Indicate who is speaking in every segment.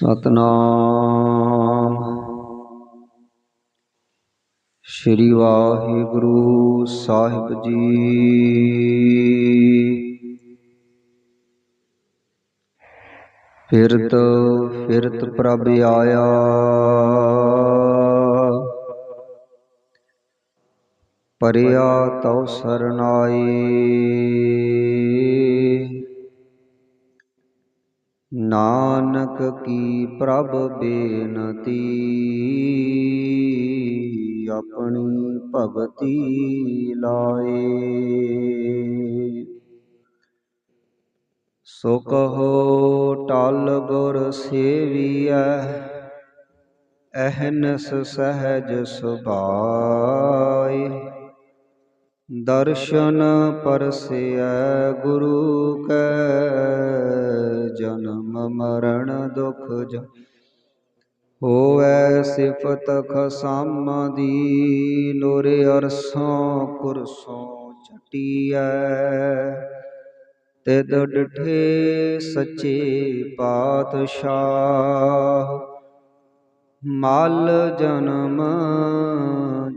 Speaker 1: ਸਤਨਾਮ। ਸ੍ਰੀ ਵਾਹਿਗੁਰੂ ਸਾਹਿਬ ਜੀ। ਫਿਰਤ ਫਿਰਤ ਪ੍ਰਭ ਆਇਆ। ਪਰਿਆ ਤਉ ਸਰਨਾਈ ਨਾਨਕ ਕੀ ਪ੍ਰਭ ਬੇਨਤੀ? ਆਪਣੀ ਭਗਤੀ ਲਾਏ। ਸੋ ਕਹੋ, ਟਲ ਗੁਰ ਸੇਵੀਐ, ਅਹਨਸ ਸਹਿਜ ਸੁਭਾਏ। ਦਰਸ਼ਨ ਪਰਸਿਐ ਗੁਰੂ ਕੈ, ਜਨਮ ਮਰਨ ਦੁਖ ਜ ਹੋਵੈ ਸਿਫਤ ਖਸਮ ਦੀ, ਨੂਰ ਅਰਸੋਂ ਕੁਰਸੋਂ ਛਟੀਐ ਤਿਦ ਡਿਠੇ ਸੱਚੇ ਪਾਤਸ਼ਾਹ, ਮਲ ਜਨਮ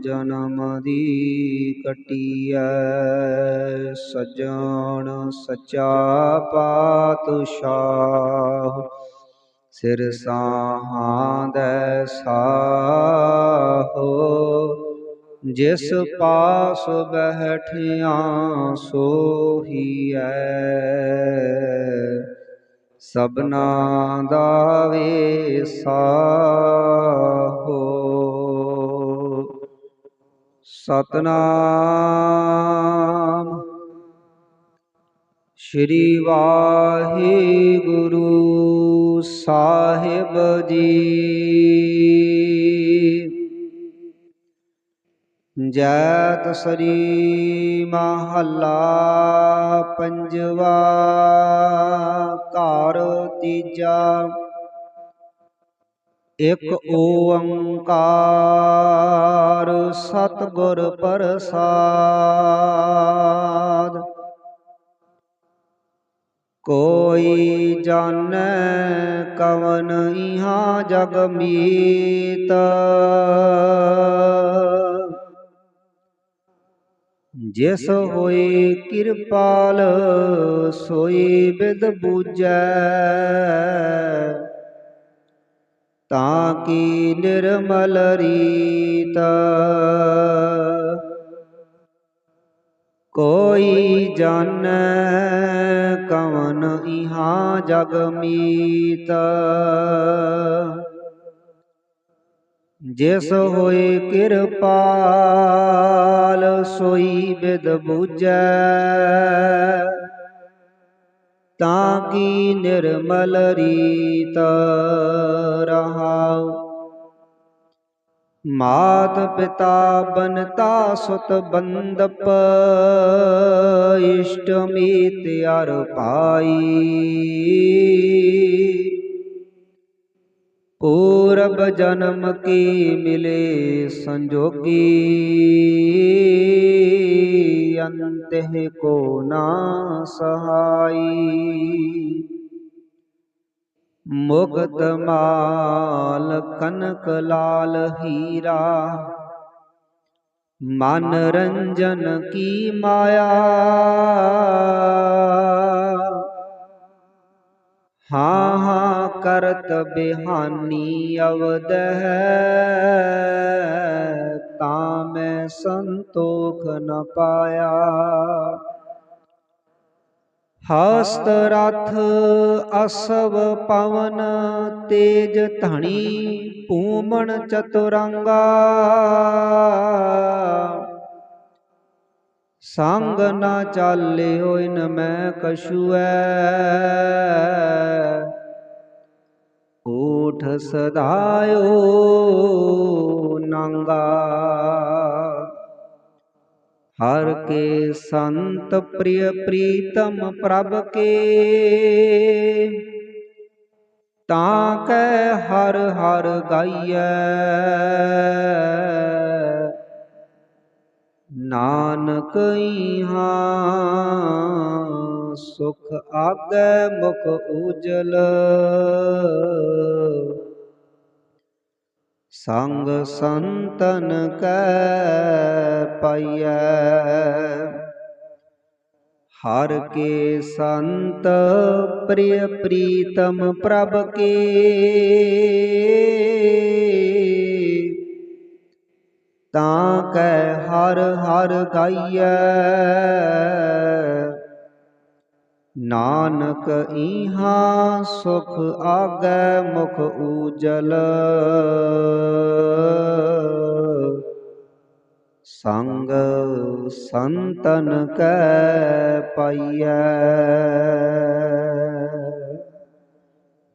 Speaker 1: ਜਨਮ ਦੀ ਕਟੀਐ, ਸਜਣ ਸਚਾ ਪਾਤਸ਼ਾਹ। ਸਿਰ ਸਾਹਾਂਦੈ ਸਾਹੋ, ਜਿਸ ਪਾਸ ਬਹਿਠਿਆ ਸੋਹੀਐ। ਸਬਨਾ ਦਾ ਵੇਸਾ ਹੋ ਸਤਨਾਮ। ਸ਼੍ਰੀ ਵਾਹਿਗੁਰੂ ਸਾਹਿਬ ਜੀ। ਜੈਤ ਸਰੀ ਮਹੱਲਾ ਪੰਜਵਾ ਘਰ ਤੀਜਾ। ਇਕ ਓੰਕਾਰ ਸਤਿਗੁਰ ਪ੍ਰਸਾਦ। ਕੋਈ ਜਾਣੈ ਕਵਨ ਇਹਾਂ ਜਗ ਮੀਤ। ਜਿਸ ਹੋਈ ਕਿਰਪਾਲ ਸੋਈ ਬਿਦ ਬੂਜੈ ਤਾਂ ਕੀ ਨਿਰਮਲ ਰੀਤ? ਕੋਈ ਜਾਣੈ ਕਵਨ ਇਹਾਂ ਜਗ ਮੀਤ? ਜਿਸ ਹੋਏ ਕਿਰਪਾਲ ਸੋਈ ਬਿਦ ਬੂਜੈ ਤਾਂ ਕੀ ਨਿਰਮਲ ਰੀਤ ਰਹਾਉ? ਮਾਤ ਪਿਤਾ ਬਨਤਾ ਸੁਤ ਬੰਦਪ, ਇਸ਼ਟ ਮੀਤ ਅਰ ਪਾਈ। ਪੂਰਬ ਜਨਮ ਕੀ ਮਿਲੇ ਸੰਜੋਗੀ, ਅੰਤਹਿ ਕੋ ਨਾ ਸਹਾਈ ਮੁਕਤ ਮਾਲ ਕਨਕ ਲਾਲ ਹੀਰਾ ਮਨ ਰੰਜਨ ਕੀ ਮਾਇਆ ਹਾਂ ਹਾਂ ਕਰਤ ਬਿਹਾਨੀ ਅਵਦ ਹੈ ਤਾਂ ਮੈਂ ਸੰਤੋਖ ਨ ਪਾਇਆ ਹਸਤ ਰਥ ਅਸਵ ਪਵਨ ਤੇਜ ਧਣੀ ਭੂਮਣ ਚਤੁਰੰਗਾ। ਸੰਗ ਨਾ ਚਾਲੇ ਹੋਇ ਨ ਮੈਂ ਕਛੁਐ। ਊਠ ਸਦਾਇਓ ਨੰਗਾ। ਹਰ ਕੇ ਸੰਤ ਪ੍ਰਿਯ ਪ੍ਰੀਤਮ ਪ੍ਰਭ ਕੇ। ਤਾਂ ਕੈ ਹਰ ਹਰ ਗਾਈਐ। ਨਾਨਕ ਇਹਾਂ ਸੁਖ ਆਗੈ ਮੁਖ ਉਜਲ। ਸੰਗ ਸੰਤਨ ਕੈ ਪਾਈਐ। ਹਰ ਕੇ ਸੰਤ ਪ੍ਰਿਯ ਪ੍ਰੀਤਮ ਪ੍ਰਭ ਕੇ। ਤਾਂ ਕੈ ਹਰ ਹਰ ਗਾਈਐ। ਨਾਨਕ ਈਹਾ ਸੁਖ ਆਗੈ ਮੁਖ ਉਜਲ ਸੰਗ ਸੰਤਨ ਕੈ ਪਾਈਐ।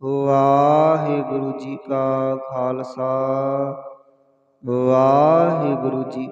Speaker 1: ਵਾਹਿਗੁਰੂ ਜੀ ਕਾ ਖਾਲਸਾ, ਵਾਹਿਗੁਰੂ ਜੀ